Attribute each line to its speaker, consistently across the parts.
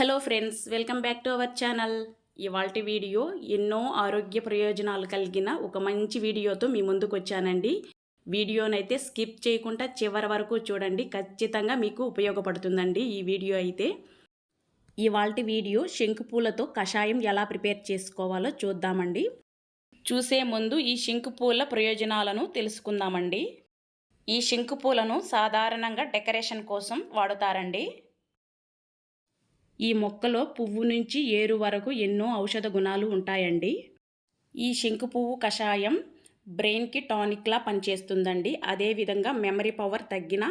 Speaker 1: Hello friends welcome back to our channel ఇవాళ video ఎన్నో ఆరోగ్య ప్రయోజనాలు కలిగిన ఒక మంచి వీడియోతో మీ ముందుకు వచ్చానండి. వీడియోనైతే స్కిప్ చేయకుండా చివరి వరకు చూడండి ఖచ్చితంగా మీకు ఉపయోగపడుతుందండి ఈ వీడియో అయితే. ఇవాళ వీడియో శంకుపూలతో కషాయం ఎలా ప్రిపేర్ చేసుకోవాలో చూద్దామండి. చూసే ముందు ఈ శంకుపూల ప్రయోజనాలను తెలుసుకుందామండి. ఈ శంకుపూలను సాధారణంగా డెకరేషన్ కోసం వాడుతారండి. ఈ మొక్కలో పువ్వు నుంచి ఏరు వరకు ఎన్నో ఔషధ గుణాలు ఉంటాయండి. ఈ శంకు పువ్వు కషాయం బ్రెయిన్కి టానిక్లా పనిచేస్తుందండి. అదేవిధంగా మెమరీ పవర్ తగ్గిన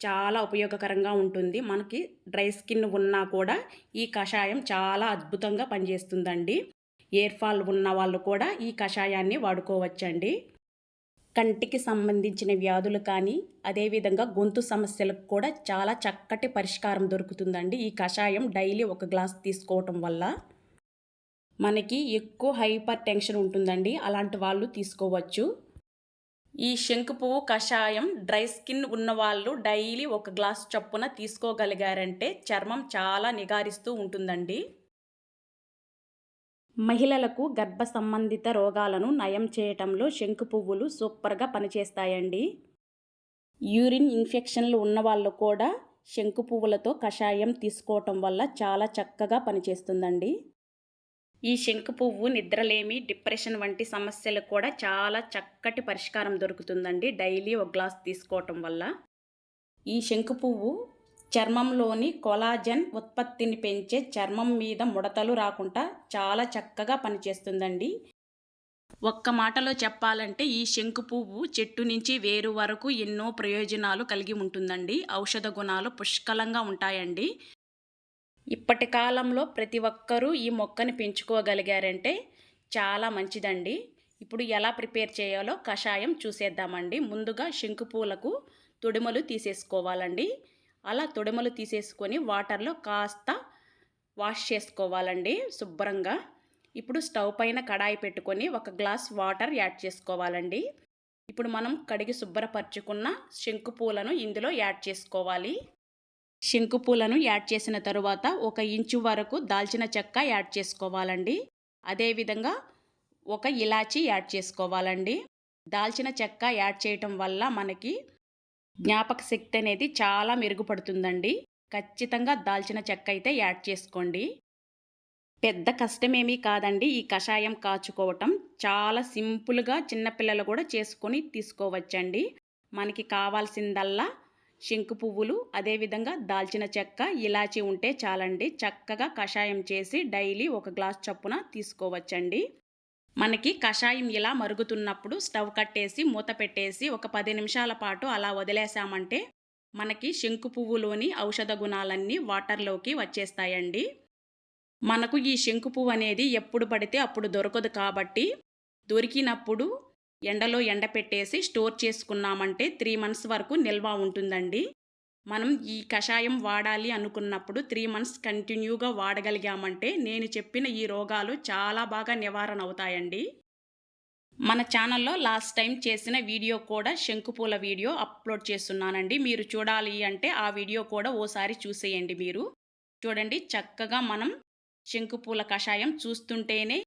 Speaker 1: చాలా ఉపయోగకరంగా ఉంటుంది. మనకి డ్రై స్కిన్ ఉన్నా కూడా ఈ కషాయం చాలా అద్భుతంగా పనిచేస్తుందండి. ఎయిర్ ఫాల్ ఉన్న వాళ్ళు కూడా ఈ కషాయాన్ని వాడుకోవచ్చండి. కంటికి సంబంధించిన వ్యాధులు కానీ అదేవిధంగా గొంతు సమస్యలకు కూడా చాలా చక్కటి పరిష్కారం దొరుకుతుందండి. ఈ కషాయం డైలీ ఒక గ్లాస్ తీసుకోవటం వల్ల మనకి ఎక్కువ హైపర్ టెన్షన్ ఉంటుందండి. అలాంటి వాళ్ళు తీసుకోవచ్చు. ఈ శంకు పువ్వు కషాయం డ్రై స్కిన్ ఉన్నవాళ్ళు డైలీ ఒక గ్లాస్ చొప్పున తీసుకోగలిగారంటే చర్మం చాలా నిగారిస్తూ ఉంటుందండి. మహిళలకు గర్భ సంబంధిత రోగాలను నయం చేయటంలో శంకు పువ్వులు సూపర్గా పనిచేస్తాయండి. యూరిన్ ఇన్ఫెక్షన్లు ఉన్నవాళ్ళు కూడా శంకు పువ్వులతో కషాయం తీసుకోవటం వల్ల చాలా చక్కగా పనిచేస్తుందండి. ఈ శంకు పువ్వు నిద్రలేమి డిప్రెషన్ వంటి సమస్యలకు కూడా చాలా చక్కటి పరిష్కారం దొరుకుతుందండి డైలీ ఒక గ్లాస్ తీసుకోవటం వల్ల. ఈ శంకు పువ్వు చర్మంలోని కొలాజన్ ఉత్పత్తిని పెంచే చర్మం మీద ముడతలు రాకుండా చాలా చక్కగా పనిచేస్తుందండి. ఒక్క మాటలో చెప్పాలంటే ఈ శంకు పువ్వు చెట్టు నుంచి వేరు వరకు ఎన్నో ప్రయోజనాలు కలిగి ఉంటుందండి. ఔషధ గుణాలు పుష్కలంగా ఉంటాయండి. ఇప్పటి కాలంలో ప్రతి ఒక్కరూ ఈ మొక్కని పెంచుకోగలిగారంటే చాలా మంచిదండి. ఇప్పుడు ఎలా ప్రిపేర్ చేయాలో కషాయం చూసేద్దామండి. ముందుగా శంకు పూలకు తొడిమలు తీసేసుకోవాలండి. అలా తొడమలు తీసేసుకొని వాటర్లో కాస్త వాష్ చేసుకోవాలండి శుభ్రంగా. ఇప్పుడు స్టవ్ పైన కడాయి పెట్టుకొని ఒక గ్లాస్ వాటర్ యాడ్ చేసుకోవాలండి. ఇప్పుడు మనం కడిగి శుభ్రపరచుకున్న శంకు పూలను ఇందులో యాడ్ చేసుకోవాలి. శంకు పూలను యాడ్ చేసిన తరువాత ఒక ఇంచు వరకు దాల్చిన చెక్క యాడ్ చేసుకోవాలండి. అదేవిధంగా ఒక ఇలాచీ యాడ్ చేసుకోవాలండి. దాల్చిన చెక్క యాడ్ చేయటం వల్ల మనకి జ్ఞాపక శక్తి అనేది చాలా మెరుగుపడుతుందండి. ఖచ్చితంగా దాల్చిన చెక్క అయితే యాడ్ చేసుకోండి. పెద్ద కష్టమేమీ కాదండి. ఈ కషాయం కాచుకోవటం చాలా సింపుల్గా చిన్నపిల్లలు కూడా చేసుకొని తీసుకోవచ్చండి. మనకి కావాల్సిందల్లా శంకు పువ్వులు అదేవిధంగా దాల్చిన చెక్క ఇలాచి ఉంటే చాలండి. చక్కగా కషాయం చేసి డైలీ ఒక గ్లాస్ చొప్పున తీసుకోవచ్చండి. మనకి కషాయం ఇలా మరుగుతున్నప్పుడు స్టవ్ కట్టేసి మూత పెట్టేసి ఒక పది నిమిషాల పాటు అలా వదిలేసామంటే మనకి శంకు పువ్వులోని ఔషధ గుణాలన్నీ వాటర్లోకి వచ్చేస్తాయండి. మనకు ఈ శంకు పువ్వు అనేది ఎప్పుడు పడితే అప్పుడు దొరకదు కాబట్టి దొరికినప్పుడు ఎండలో ఎండపెట్టేసి స్టోర్ చేసుకున్నామంటే త్రీ మంత్స్ వరకు నిల్వ ఉంటుందండి. మనం ఈ కషాయం వాడాలి అనుకున్నప్పుడు త్రీ మంత్స్ కంటిన్యూగా వాడగలిగామంటే నేను చెప్పిన ఈ రోగాలు చాలా బాగా నివారణ అవుతాయండి మన ఛానల్లో లాస్ట్ టైం చేసిన వీడియో కూడా శంకుపూల వీడియో అప్లోడ్ చేస్తున్నానండి. మీరు చూడాలి అంటే ఆ వీడియో కూడా ఓసారి చూసేయండి మీరు. చూడండి చక్కగా మనం శంకుపూల కషాయం చూస్తుంటేనే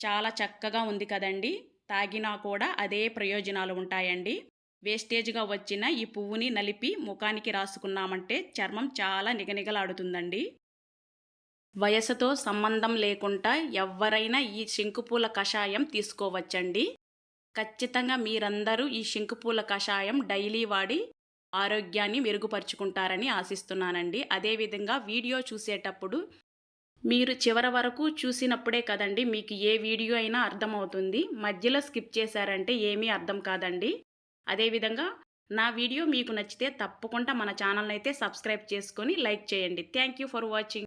Speaker 1: చాలా చక్కగా ఉంది కదండి. తాగినా కూడా అదే ప్రయోజనాలు ఉంటాయండి. వేస్టేజ్గా వచ్చిన ఈ పువ్వుని నలిపి ముఖానికి రాసుకున్నామంటే చర్మం చాలా నిగనిగలాడుతుందండి. వయసుతో సంబంధం లేకుండా ఎవరైనా ఈ శంకుపూల కషాయం తీసుకోవచ్చండి. ఖచ్చితంగా మీరందరూ ఈ శంకుపూల కషాయం డైలీ వాడి ఆరోగ్యాన్ని మెరుగుపరుచుకుంటారని ఆశిస్తున్నానండి. అదేవిధంగా వీడియో చూసేటప్పుడు మీరు చివరి వరకు చూసినప్పుడే కదండి మీకు ఏ వీడియో అయినా అర్థమవుతుంది. మధ్యలో స్కిప్ చేశారంటే ఏమీ అర్థం కాదండి. అదేవిధంగా నా వీడియో మీకు నచ్చితే తప్పకుండా మన ఛానల్ని అయితే సబ్స్క్రైబ్ చేసుకొని లైక్ చేయండి. Thank you for watching.